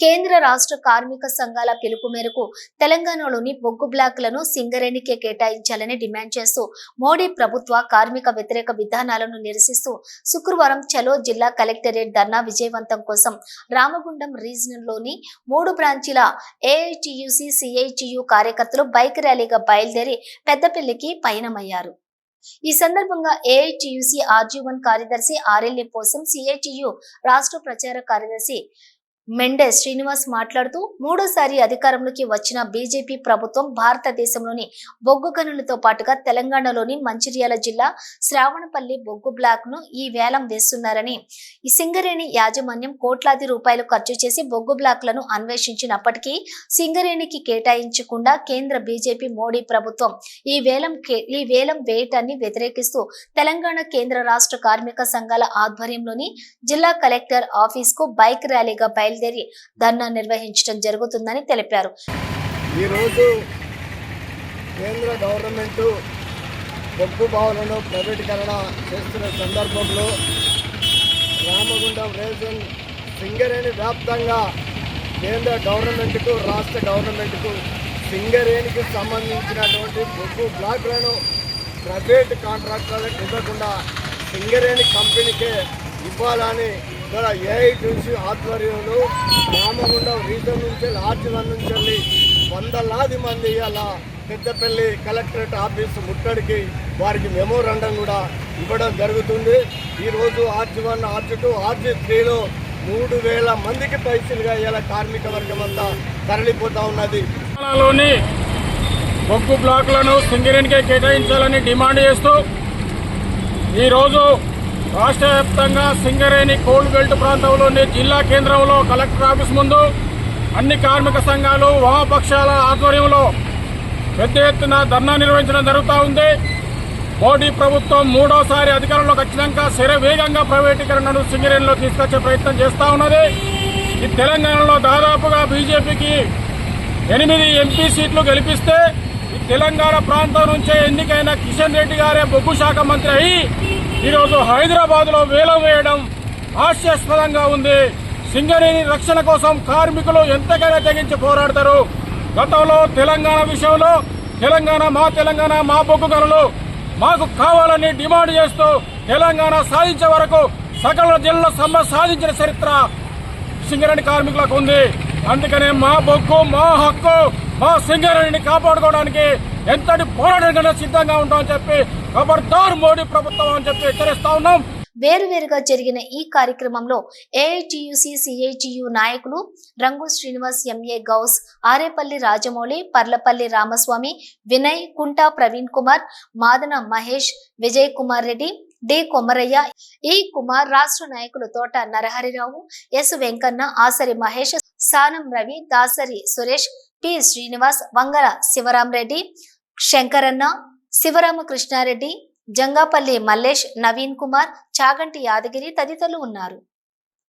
కేంద్ర రాష్ట్ర కార్మిక సంఘాల పిలుపు మేరకు తెలంగాణలోని బొగ్గు బ్లాక్లను సింగరేణికే కేటాయించాలని డిమాండ్ చేస్తూ మోడీ ప్రభుత్వ కార్మిక వ్యతిరేక విధానాలను నిరసిస్తూ శుక్రవారం చలో జిల్లా కలెక్టరేట్ ధర్నా విజయవంతం కోసం రామగుండం రీజనల్లోని మూడు బ్రాంచీల ఏఐటియుసి సిఐటియు కార్యకర్తలు బైక్ ర్యాలీగా బయలుదేరి పెద్దపల్లికి పయనమయ్యారు. ఈ సందర్భంగా ఏఐటియుసి ఆర్జీ వన్ కార్యదర్శి ఆర్ఎల్ఏ కోసం సిఐటియు రాష్ట్ర ప్రచార కార్యదర్శి మెండే శ్రీనివాస్ మాట్లాడుతూ మూడోసారి అధికారంలోకి వచ్చిన బీజేపీ ప్రభుత్వం భారతదేశంలోని బొగ్గు గనులతో పాటుగా తెలంగాణలోని మంచిర్యాల జిల్లా శ్రావణపల్లి బొగ్గు బ్లాక్ను ఈ వేలం వేస్తున్నారని ఈ సింగరేణి యాజమాన్యం కోట్లాది రూపాయలు ఖర్చు చేసి బొగ్గు బ్లాక్లను అన్వేషించినప్పటికీ సింగరేణికి కేటాయించకుండా కేంద్ర బీజేపీ మోడీ ప్రభుత్వం ఈ వేలం కే- ఈ వేలం వేయటాన్ని వ్యతిరేకిస్తూ తెలంగాణ కేంద్ర రాష్ట్ర కార్మిక సంఘాల ఆధ్వర్యంలోని జిల్లా కలెక్టర్ ఆఫీస్కు బైక్ ర్యాలీగా బయలుదేరి ధర్నా నిర్వహించడం జరుగుతుందని తెలిపారు. ఈరోజు కేంద్ర గవర్నమెంట్ బొగ్గు బావులను ప్రైవేటీకరణ చేస్తున్న సందర్భంలో రామగుండం రేజన్ సింగరేణి వ్యాప్తంగా కేంద్ర గవర్నమెంట్కు రాష్ట్ర గవర్నమెంట్కు సింగరేణికి సంబంధించినటువంటి బొగ్గు బ్లాక్లను ప్రైవేట్ కాంట్రాక్టర్లకు ఇవ్వకుండా సింగరేణి కంపెనీకే ఇవ్వాలని మన ఏఐటీసీ ఆధ్వర్యంలో రామగుండం రీజన్ నుంచి లార్జ్ వన్ నుంచి వెళ్ళి వందలాది మంది అలా పెద్దపల్లి కలెక్టరేట్ ఆఫీస్ ముట్టడికి వారికి మెమోరాండం కూడా ఇవ్వడం జరుగుతుంది. ఈరోజు RG one RG two RG త్రీలో మూడు వేల మందికి పైసలుగా ఇలా కార్మిక వర్గం అంతా తరలిపోతా ఉన్నది. బొగ్గు బ్లాక్లను సింగరేణికే కేటాయించాలని డిమాండ్ చేస్తూ ఈరోజు రాష్ట్ర వ్యాప్తంగా సింగరేణి కోల్డ్ బెల్ట్ ప్రాంతంలోని జిల్లా కేంద్రంలో కలెక్టర్ ఆఫీస్ ముందు అన్ని కార్మిక సంఘాలు వామపక్షాల ఆధ్వర్యంలో పెద్ద ఎత్తున ధర్నా నిర్వహించడం జరుగుతూ ఉంది. మోడీ ప్రభుత్వం మూడోసారి అధికారంలోకి వచ్చినాక శరవేగంగా ప్రైవేటీకరణను సింగరేణిలో తీసుకొచ్చే ప్రయత్నం చేస్తూ ఉన్నది. ఈ తెలంగాణలో దాదాపుగా బీజేపీకి ఎనిమిది ఎంపీ సీట్లు గెలిపిస్తే తెలంగాణ ప్రాంతం నుంచే ఎన్నికైన కిషన్ రెడ్డి గారే బొగ్గు శాఖ మంత్రి అయి ఈరోజు హైదరాబాద్లో వేలం వేయడం హాస్యాస్పదంగా ఉంది. సింగరేణి రక్షణ కోసం కార్మికులు ఎంతకైనా తెగించి పోరాడతారు. గతంలో తెలంగాణ విషయంలో తెలంగాణ మా తెలంగాణ మా బొగ్గు గనులు మాకు కావాలని డిమాండ్ చేస్తూ తెలంగాణ సాధించే వరకు సకల జిల్లా సమ్మె సాధించిన చరిత్ర సింగరేణి కార్మికులకు ఉంది. అందుకనే మా బొగ్గు మా హక్కు మా సింగరేణిని కాపాడుకోవడానికి ఎంతటి పోరాటం సిద్ధంగా ఉంటామని చెప్పి ఖబర్దార్ మోడీ ప్రభుత్వం అని చెప్పి హెచ్చరిస్తా ఉన్నాం. వేరువేరుగా జరిగిన ఈ కార్యక్రమంలో ఏఐటియుసి సిఐటియు నాయకులు Rangu Srinivas MA Gous Arepalli Rajamouli Parlapalli Ramaswamy Vinay Kunta Praveen Kumar Madana Mahesh Vijay Kumar Reddy D Komaraiah E Kumar రాష్ట్ర నాయకులు తోట నరహరిరావు ఎస్ వెంకన్న ఆసరి మహేష్ సానం రవి దాసరి సురేష్ పి శ్రీనివాస్ వంగల శివరామరెడ్డి శంకరన్న శివరామకృష్ణారెడ్డి జంగాపల్లి మల్లేష్ నవీన్ కుమార్ చాగంటి యాదగిరి తదితరులు ఉన్నారు.